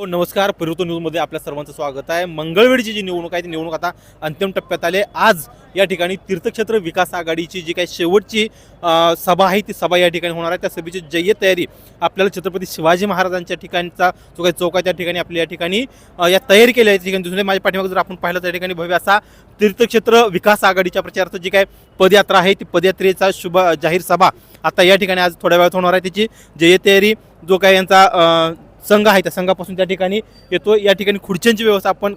हो, नमस्कार. परिवर्तन न्यूजमध्ये आपल्या सर्वांचं स्वागत आहे. मंगळवेळची जी निवडणूक आहे ती निवडणूक आता अंतिम टप्प्यात आले आज या ठिकाणी तीर्थक्षेत्र विकास आघाडीची जी काही शेवटची सभा आहे ती सभा या ठिकाणी होणार आहे. त्या सभेची जय्य तयारी आपल्याला छत्रपती शिवाजी महाराजांच्या ठिकाणचा जो काही चौक आहे त्या ठिकाणी आपल्या या ठिकाणी या तयारी केली आहे ठिकाणी दुसरे माझ्या पाठीमागे जर आपण पाहिलं त्या ठिकाणी भव्य असा तीर्थक्षेत्र विकास आघाडीच्या प्रचारार्थ जी काय पदयात्रा आहे ती पदयात्रेचा शुभ जाहीर सभा आता या ठिकाणी आज थोड्या वेळात होणार आहे. त्याची जय्य तयारी जो काय यांचा संघ आहे त्या संघापासून त्या ठिकाणी येतो या ठिकाणी खुर्च्यांची व्यवस्था आपण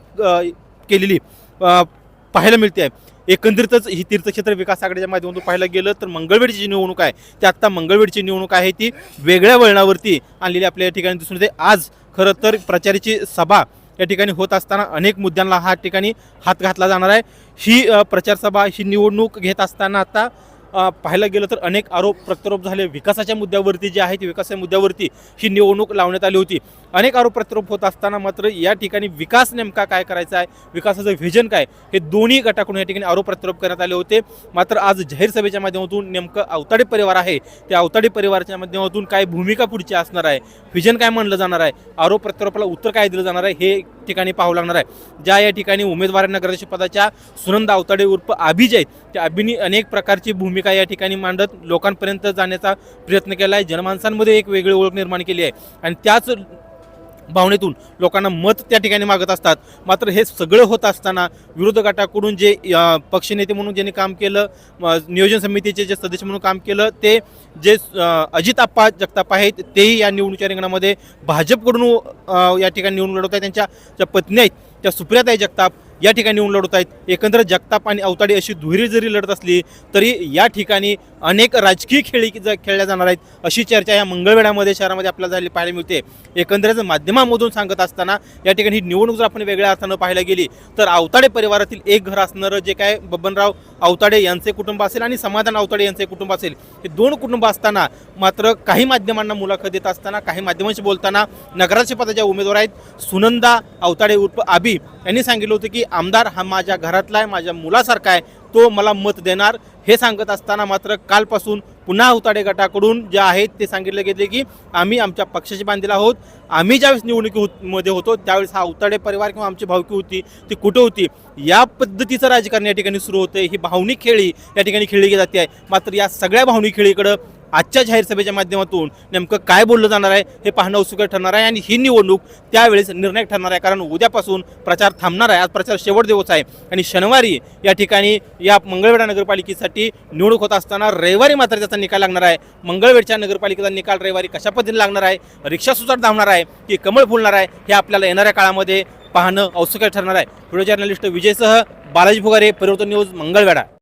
केलेली पाहायला मिळते आहे. एकंदरीतच ही तीर्थक्षेत्र विकास आघाडीच्या माध्यमातून पाहायला गेलं तर मंगळवेडची जी निवडणूक आहे ती आत्ता मंगळवेडची निवडणूक आहे ती वेगळ्या वळणावरती आणलेली आपल्या या ठिकाणी दिसून येते. आज खरं तर प्रचाराची सभा या ठिकाणी होत असताना अनेक मुद्द्यांना हा ठिकाणी हात घातला जाणार आहे. ही प्रचारसभा प्रचार सभा ही निवडणूक घेत असताना आता पाहायला गेलं तर अनेक आरोप प्रत्यारोप झाले. विकासाच्या मुद्द्यावरती जे आहे ते विकासाच्या मुद्द्यावरती ही निवडणूक लावण्यात आली होती. अनेक आरोप प्रत्यारोप होत असताना मात्र या ठिकाणी विकास नेमका काय करायचा आहे? विकासाचं व्हिजन काय? हे दोन्ही गटाकडून या ठिकाणी आरोप प्रत्यारोप करण्यात आले होते. मात्र आज जाहीर सभेच्या माध्यमातून नेमकं अवताडे परिवार आहे. त्या अवताडे परिवाराच्या माध्यमातून काय भूमिका पुढची असणार आहे? व्हिजन काय म्हणलं जाणार आहे? आरोप प्रत्यारोपाला उत्तर काय दिलं जाणार आहे? हे ठिकाणी पाहावं लागणार आहे. ज्या या ठिकाणी उमेदवारांना नगराध्यक्ष पदाच्या सुनंदा अवताडे उर्फ अभिजय त्या अभिनी अनेक प्रकारची भूमिका या ठिकाणी मांडत लोकांपर्यंत जाण्याचा प्रयत्न केला आहे जनमानसांमध्ये एक वेगळी ओळख निर्माण केली आहे. आणि त्याच भावनेतून लोकांना मत त्या ठिकाणी मागत असतात. मात्र हे सगळं होत असताना विरोधी गटाकडून जे पक्षनेते म्हणून ज्यांनी काम केलं नियोजन समितीचे जे सदस्य म्हणून काम केलं ते जे अजित आप्पा जगताप आहेत तेही या निवडणुकीच्या रिंगणामध्ये भाजपकडून या ठिकाणी निवडून लढवत आहेत त्यांच्या ज्या पत्नी आहेत त्या सुप्रियाताई जगताप या ठिकाणी निवडून लढवत आहेत एकंदर जगताप आणि अवताडे अशी दुहेरी जरी लढत असली तरी या ठिकाणी अनेक राजकीय खेळी ज- खेळल्या जाणार आहेत अशी चर्चा या मंगळवेढ्यामध्ये शहरामध्ये आपल्याला झाली पाहायला मिळते. एकंदरीत माध्यमामधून सांगत असताना या ठिकाणी ही निवडणूक जर आपण वेगळ्या अर्थानं पाहायला गेली तर अवताडे परिवारातील एक घर असणारं जे काय बबनराव आवताडे यांचे कुटुंब असेल आणि समाधान आवताडे यांचे कुटुंब असेल हे दोन कुटुंब असताना मात्र काही माध्यमांना मुलाखत देत असताना काही माध्यमांशी बोलताना नगराध्यक्ष पदाच्या उमेदवार आहेत सुनंदा अवताडे उर्फ आबी. यांनी सांगितलं होतं की आमदार हा माझ्या घरातला आहे माझ्या मुलासारखा आहे तो मला मत देणार. हे सांगत असताना मात्र कालपासून पुन्हा उताडे गटाकडून जे आहेत ते सांगितले गेले की आम्ही आमच्या पक्षाशी बांधील आहोत. आम्ही ज्यावेळेस निवडणुकी होत- मध्ये होतो त्यावेळेस हा उताडे परिवार किंवा आमची भावकी होती ती कुठं होती? या पद्धतीचं राजकारण या ठिकाणी सुरू होते ही भावनिक खेळी या ठिकाणी खेळली जाते. आहे मात्र या सगळ्या भावनिक खेळीकडं आजच्या जाहीर सभेच्या माध्यमातून नेमकं काय बोललं जाणार आहे हे पाहणं उत्सुक ठरणार आहे आणि ही निवडणूक त्यावेळेस निर्णायक ठरणार आहे. कारण उद्यापासून प्रचार थांबणार आहे. आज प्रचार शेवट दिवस आहे आणि शनिवारी या ठिकाणी या मंगळवेढा नगरपालिकेसाठी निवडणूक होत असताना रविवारी मात्र त्याचा निकाल लागणार आहे. मंगळवेढच्या नगरपालिकेचा निकाल रविवारी कशा पद्धतीने लागणार आहे? रिक्षा सुद्धा धावणार आहे की कमळ फुलणार आहे? हे आपल्याला येणाऱ्या काळामध्ये पाहणं औत्सुक ठरणार आहे. व्हिडिओ जर्नलिस्ट विजयसह बालाजी भुगारे परिवर्तन न्यूज मंगळवेढा.